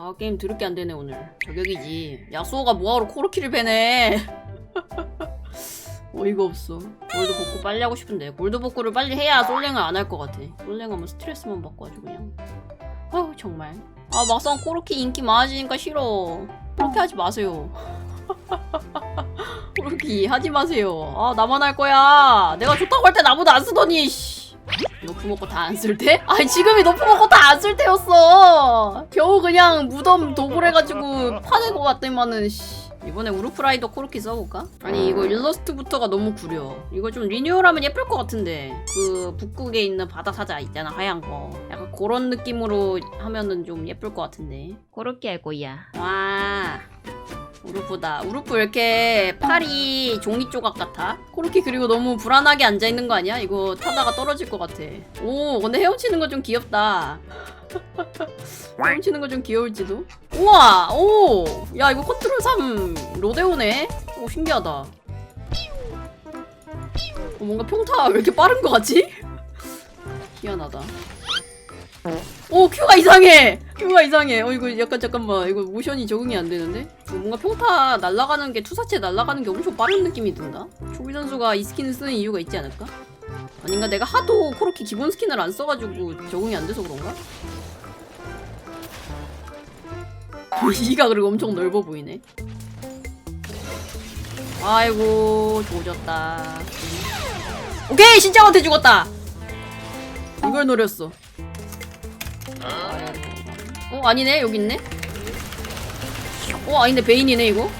아 게임 드럽게 안 되네 오늘. 저격이지. 야수호가 뭐하러 코르키를 베네? 어이가 없어. 골드 복구 빨리 하고 싶은데. 골드 복구를 빨리 해야 솔랭을 안 할 것 같아. 솔랭 하면 스트레스만 받고 아주 그냥. 아우 정말. 아 막상 코르키 인기 많아지니까 싫어. 그렇게 하지 마세요. 코르키 하지 마세요. 아 나만 할 거야. 내가 좋다고 할 때 나보다 안 쓰더니 씨. 너프 먹고 다 안 쓸 때? 아니 지금이 너프 먹고 다 안 쓸 때였어. 겨우 그냥 무덤 도굴해가지고 파내고 왔더니만은 씨. 이번에 우르프라이더 코르키 써볼까? 아니 이거 일러스트부터가 너무 구려. 이거 좀 리뉴얼하면 예쁠 것 같은데. 그 북극에 있는 바다 사자 있잖아 하얀 거. 약간 그런 느낌으로 하면은 좀 예쁠 것 같은데. 그렇게 할 거야. 와 우루프다. 우루프 왜 이렇게 팔이 종이 조각 같아? 코르키 그리고 너무 불안하게 앉아있는 거 아니야? 이거 타다가 떨어질 것 같아. 오, 근데 헤엄치는 거 좀 귀엽다. 헤엄치는 거 좀 귀여울지도? 우와! 오! 야, 이거 컨트롤 3 로데오네? 오, 신기하다. 어, 뭔가 평타 왜 이렇게 빠른 거 같지? 희한하다. 오 큐가 이상해 큐가 이상해. 어 이거 약간 잠깐만. 이거 모션이 적응이 안 되는데? 뭔가 평타 날아가는 게 투사체 날아가는 게 엄청 빠른 느낌이 든다? 초비 선수가 이 스킨을 쓰는 이유가 있지 않을까? 아닌가? 내가 하도 코르키 기본 스킨을 안 써가지고 적응이 안 돼서 그런가? 이가 그리고 엄청 넓어 보이네. 아이고 조졌다. 오케이 신짜한테 죽었다. 이걸 노렸어 어 아니네. 여기 있네. 어 아닌데 베인이네 이거.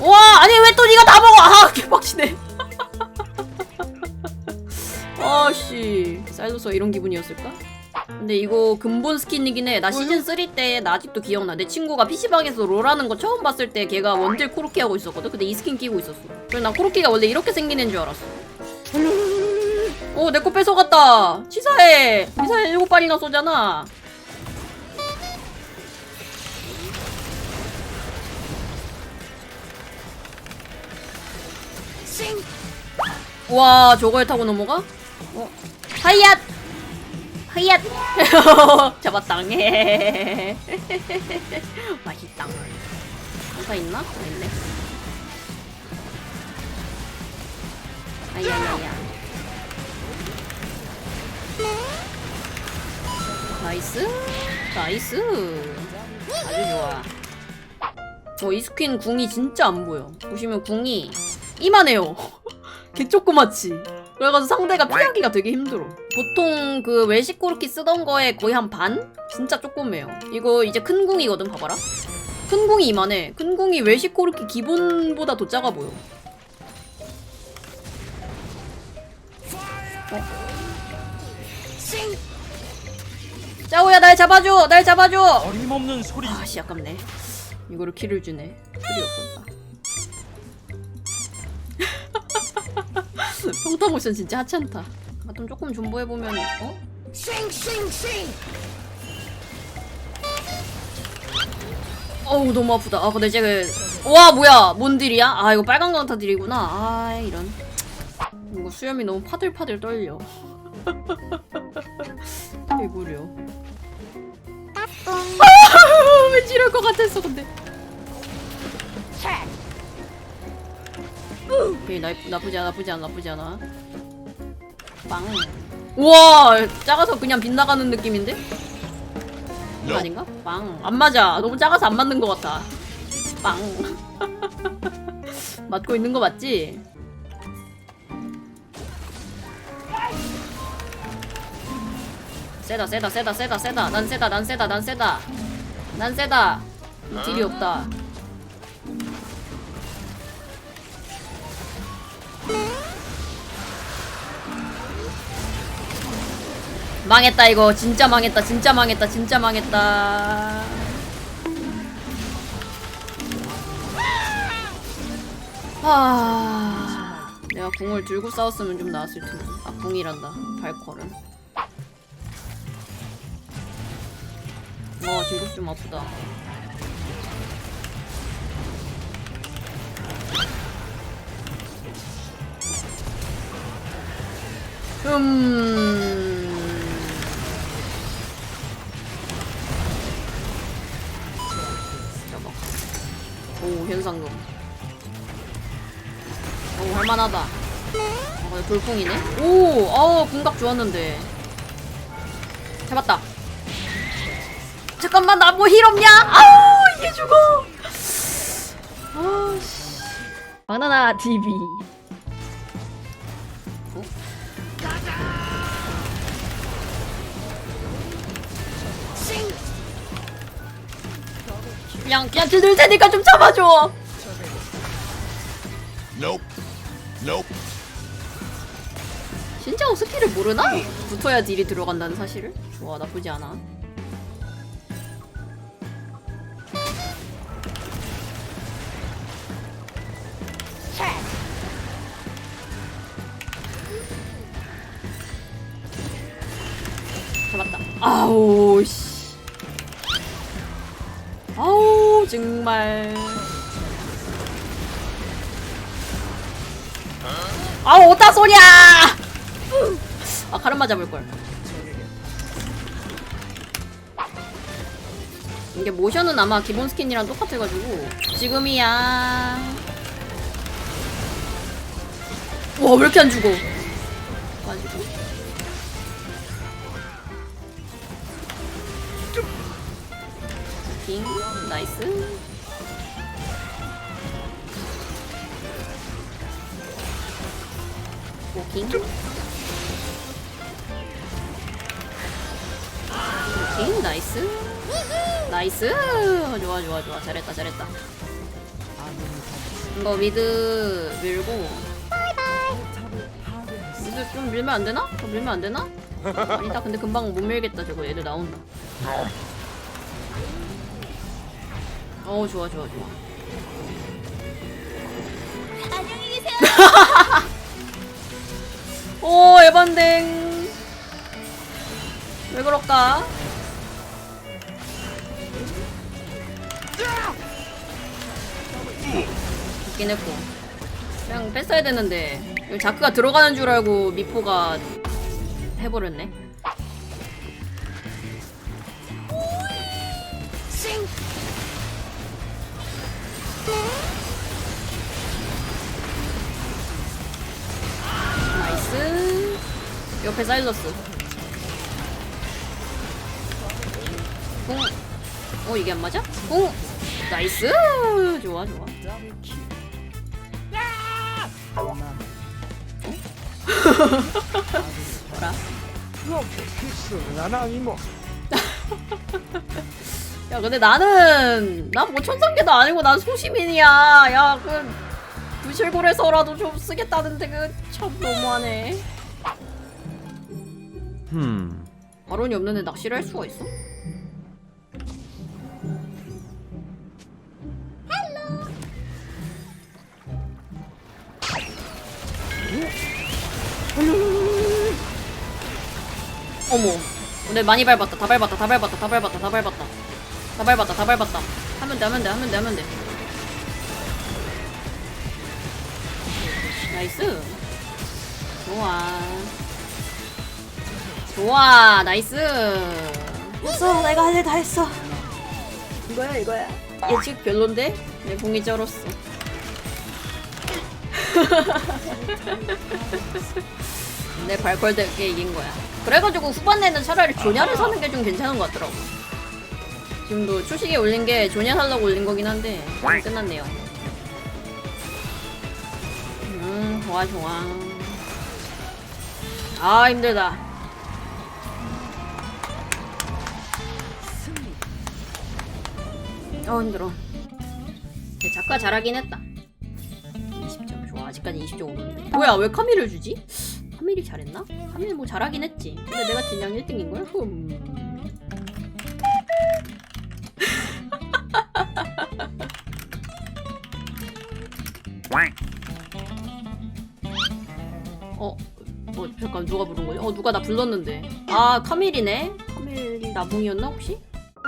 와 아니 왜 또 니가 다 먹어? 아 개빡치네. 아씨. 사일로스가 이런 기분이었을까? 근데 이거 근본 스킨이긴 해 나 시즌 3 때 나 아직도 기억나. 내 친구가 PC방에서 롤하는 거 처음 봤을 때 걔가 원딜 코르키 하고 있었거든? 근데 이 스킨 끼고 있었어. 그래서 난 코르키가 원래 이렇게 생긴 애인 줄 알았어. 오, 내 거 뺏어갔다. 치사해. 미사일 일곱 발이나 쏘잖아. 와, 저거에 타고 넘어가? 어. 하이얏! 하이얏! 잡았당. 맛있당. 뭔가 있나? 어, 있네. 아야야야. 나이스 나이스 아주 좋아 어, 이 스킨 궁이 진짜 안 보여 보시면 궁이 이만해요 개 조그맣지. 그래가지고 상대가 피하기가 되게 힘들어. 보통 그 외식 코르키 쓰던 거에 거의 한 반? 진짜 조그매요. 이거 이제 큰 궁이거든 봐봐라. 큰 궁이 이만해. 큰 궁이 외식 코르키 기본보다 더 작아 보여. 짜오야 날 잡아줘! 날 잡아줘! 어림없는 소리. 아씨 아깝네. 이거를 키를 주네. 술이 없었다 평타 모션 진짜 하찮다. 아, 좀 조금 존버해 보면 어? 어우 너무 아프다. 아 근데 이제 와 뭐야. 뭔 딜이야? 아 이거 빨간 강타 딜이구나. 아 이런. 이거 수염이 너무 파들파들 떨려. 개구려 왠지 이럴 것 같았어 근데 오케이 나, 나쁘지 않아 나쁘지 않아 나쁘지 않아. 빵. 우와 작아서 그냥 빗나가는 느낌인데? 아닌가? 빵. 안 맞아. 너무 작아서 안 맞는 것 같아. 빵. 맞고 있는 거 맞지? 세다 세다 세다 세다 세다. 난 세다 난 세다 난 세다. 난 세다. 이 딜이 없다 망했다 이거. 진짜 망했다 진짜 망했다 진짜 망했다. 하... 내가 궁을 들고 싸웠으면 좀 나았을 텐데. 아 궁이란다 발컬은 와 진국 좀 아프다. 음 연상금. 오 할만하다. 어, 돌풍이네. 오, 어 궁각 좋았는데. 잡았다. 잠깐만 나 뭐 힐 없냐? 아우 이게 죽어. 아씨. 바나나 TV. 그냥 그냥 들들 테니까 좀 잡아줘. Nope. Nope. 진짜 스킬을 모르나? 붙어야 딜이 들어간다는 사실을? 좋아 나쁘지 않아. 잡았다. 아우 씨. 정말. 아우 오타 소리야! 아 가르마 잡을 걸. 이게 모션은 아마 기본 스킨이랑 똑같아가지고 지금이야. 와 왜 이렇게 안 죽어? 가지고. 킹 나이스. 오킹. 오킹 나이스. 나이스. 좋아 좋아 좋아 잘했다 잘했다. 이거 미드 밀고. 미드 좀 밀면 안 되나? 더 밀면 안 되나? 아니다 근데 금방 못 밀겠다 저거 얘들 나온다. 어 좋아 좋아 좋아. 안녕히 계세요. 오 에반댕 왜 그럴까? 있긴 했고 그냥 뺐어야 되는데 여기 자크가 들어가는 줄 알고 미포가 해버렸네 나이스 옆에 사일러스 궁. 어 이게 안 맞아? 궁. 나이스 좋아 좋아 뭐라? 7にも 야 근데 나는 난뭐 천상계도 아니고 난 소시민이야 야그 부실골에서라도 좀 쓰겠다는데 그참 너무하네. Hmm. 바론이 없는데 낚시를 할 수가 있어? 어머. 근데 많이 밟았다. 다 밟았다. 다 밟았다. 다 밟았다. 다 밟았다. 다 밟았다. 다 밟았다. 하면 돼 하면 돼 하면 돼 하면 돼 나이스. 좋아. 좋아 나이스. 했어 내가 할 일 다 했어. 이거야 이거야. 예측 별론데? 내 봉이 쩔었어. 내 발걸되게 이긴 거야. 그래가지고 후반에는 차라리 조냐를 사는 게 좀 괜찮은 것 같더라고. 지금도 초식에 올린 게 조냐 살라고 올린 거긴 한데 끝났네요 좋아 좋아. 아 힘들다. 어 힘들어. 작가 잘하긴 했다. 20점 좋아. 아직까지 20점 오르는데 뭐야 왜 카밀을 주지? 카밀이 잘했나? 카밀 뭐 잘하긴 했지. 근데 내가 진양 1등인걸? 흠 잠깐 누가 부른 거지? 어 누가 나 불렀는데. 아 카밀이네? 카밀이 나봉이었나 혹시?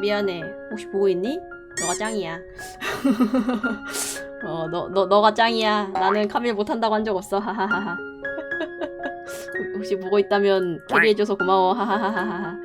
미안해. 혹시 보고 있니? 너가 짱이야. 어 너 너 너가 짱이야. 나는 카밀 못한다고 한 적 없어. 하하하하. 혹시 보고 있다면 캐리해줘서 고마워. 하하하하